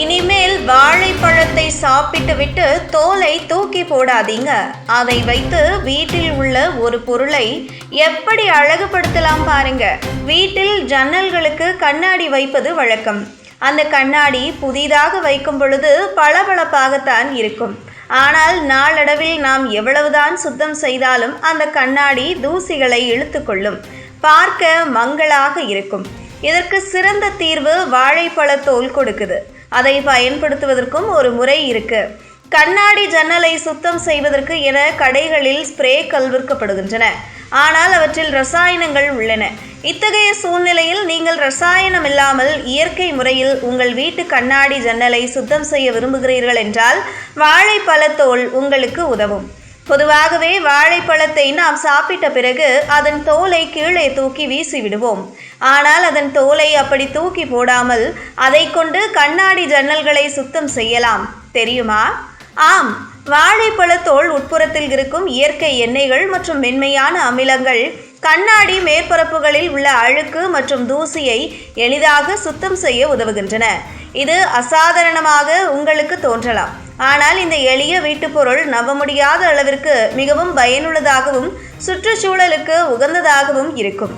இனிமேல் வாழைப்பழத்தை சாப்பிட்டு விட்டு தோலை தூக்கி போடாதீங்க. அதை வைத்து வீட்டில் உள்ள ஒரு பொருளை எப்படி அழகுபடுத்தலாம் பாருங்க. வீட்டில் ஜன்னல்களுக்கு கண்ணாடி வைப்பது வழக்கம். அந்த கண்ணாடி புதிதாக வைக்கும் பொழுது பளபளப்பாகத்தான் இருக்கும். ஆனால் நாளடைவில் நாம் எவ்வளவுதான் சுத்தம் செய்தாலும் அந்த கண்ணாடி தூசிகளை இழுத்துக்கொள்ளும். பார்க்க மங்களாக இருக்கும். இதற்கு சிறந்த தீர்வு வாழைப்பழத்தோல் கொடுக்குது. அதை பயன்படுத்துவதற்கும் ஒரு முறை இருக்கு. கண்ணாடி ஜன்னலை சுத்தம் செய்வதற்கு என கடைகளில் ஸ்ப்ரே விற்கப்படுகின்றன ஆனால் அவற்றில் ரசாயனங்கள் உள்ளன. இத்தகைய சூழ்நிலையில் நீங்கள் ரசாயனம் இல்லாமல் இயற்கை முறையில் உங்கள் வீட்டு கண்ணாடி ஜன்னலை சுத்தம் செய்ய விரும்புகிறீர்கள் என்றால் வாழைப்பழத்தோல் உங்களுக்கு உதவும். பொதுவாகவே வாழைப்பழத்தை நாம் சாப்பிட்ட பிறகு அதன் தோலை கீழே தூக்கி வீசி விடுவோம் ஆனால் அதன் தோலை அப்படி தூக்கி போடாமல் அதை கொண்டு கண்ணாடி ஜன்னல்களை சுத்தம் செய்யலாம். தெரியுமா? ஆம். வாழைப்பழத்தோல் உட்புறத்தில் இருக்கும் இயற்கை எண்ணெய்கள் மற்றும் மென்மையான அமிலங்கள் கண்ணாடி மேற்பரப்புகளில் உள்ள அழுக்கு மற்றும் தூசியை எளிதாக சுத்தம் செய்ய உதவுகின்றன. இது அசாதாரணமாக உங்களுக்கு தோன்றலாம். ஆனால் இந்த எளிய வீட்டுப் பொருள் நம்ப முடியாத அளவிற்கு மிகவும் பயனுள்ளதாகவும் சுற்றுச்சூழலுக்கு உகந்ததாகவும் இருக்கும்.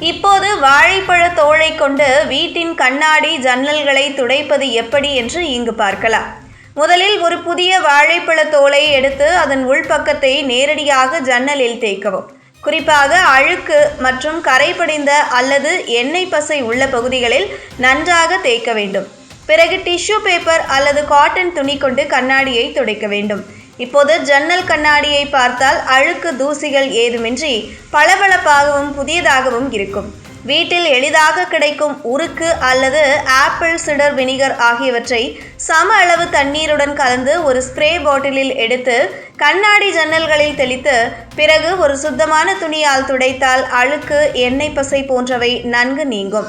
இப்போது வாழைப்பழ தோலை கொண்டு வீட்டின் கண்ணாடி ஜன்னல்களை துடைப்பது எப்படி என்று இங்கு பார்க்கலாம். முதலில் ஒரு புதிய வாழைப்பழ தோலை எடுத்து அதன் உள்பக்கத்தை நேரடியாக ஜன்னலில் தேய்க்கவும். குறிப்பாக அழுக்கு மற்றும் கரைபடிந்த அல்லது எண்ணெய் பசை உள்ள பகுதிகளில் நன்றாக தேய்க்க வேண்டும். பிறகு டிஷ்யூ பேப்பர் அல்லது காட்டன் துணி கொண்டு கண்ணாடியை துடைக்க வேண்டும். இப்போது ஜன்னல் கண்ணாடியை பார்த்தால் அழுக்கு தூசிகள் ஏதுமின்றி பளபளப்பாகவும் புதியதாகவும் இருக்கும். வீட்டில் எளிதாக கிடைக்கும் உருக்கு அல்லது ஆப்பிள் சிடர் வினிகர் ஆகியவற்றை சம அளவு தண்ணீருடன் கலந்து ஒரு ஸ்ப்ரே பாட்டிலில் எடுத்து கண்ணாடி ஜன்னல்களில் தெளித்து பிறகு ஒரு சுத்தமான துணியால் துடைத்தால் அழுக்கு எண்ணெய் பசை போன்றவை நன்கு நீங்கும்.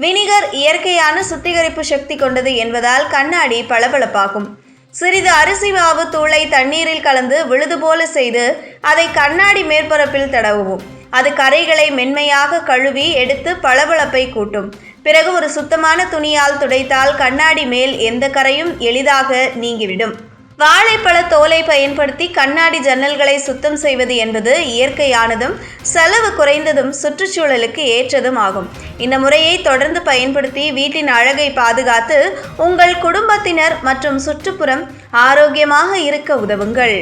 வினிகர் இயற்கையான சுத்திகரிப்பு சக்தி கொண்டது என்பதால் கண்ணாடி பளபளப்பாகும். சிறிது அரிசி மாவு தூளை தண்ணீரில் கலந்து விழுது போல செய்து அதை கண்ணாடி மேற்பரப்பில் தடவுவோம். அது கரைகளை மென்மையாக கழுவி எடுத்து பளபளப்பை கூட்டும். பிறகு ஒரு சுத்தமான துணியால் துடைத்தால் கண்ணாடி மேல் எந்த கரையும் எளிதாக நீங்கிவிடும். வாழைப்பழ தோலை பயன்படுத்தி கண்ணாடி ஜன்னல்களை சுத்தம் செய்வது என்பது இயற்கையானதும் செலவு குறைந்ததும் சுற்றுச்சூழலுக்கு ஏற்றதும் ஆகும். இந்த முறையை தொடர்ந்து பயன்படுத்தி வீட்டின் அழகை பாதுகாத்து உங்கள் குடும்பத்தினர் மற்றும் சுற்றுப்புறம் ஆரோக்கியமாக இருக்க உதவுங்கள்.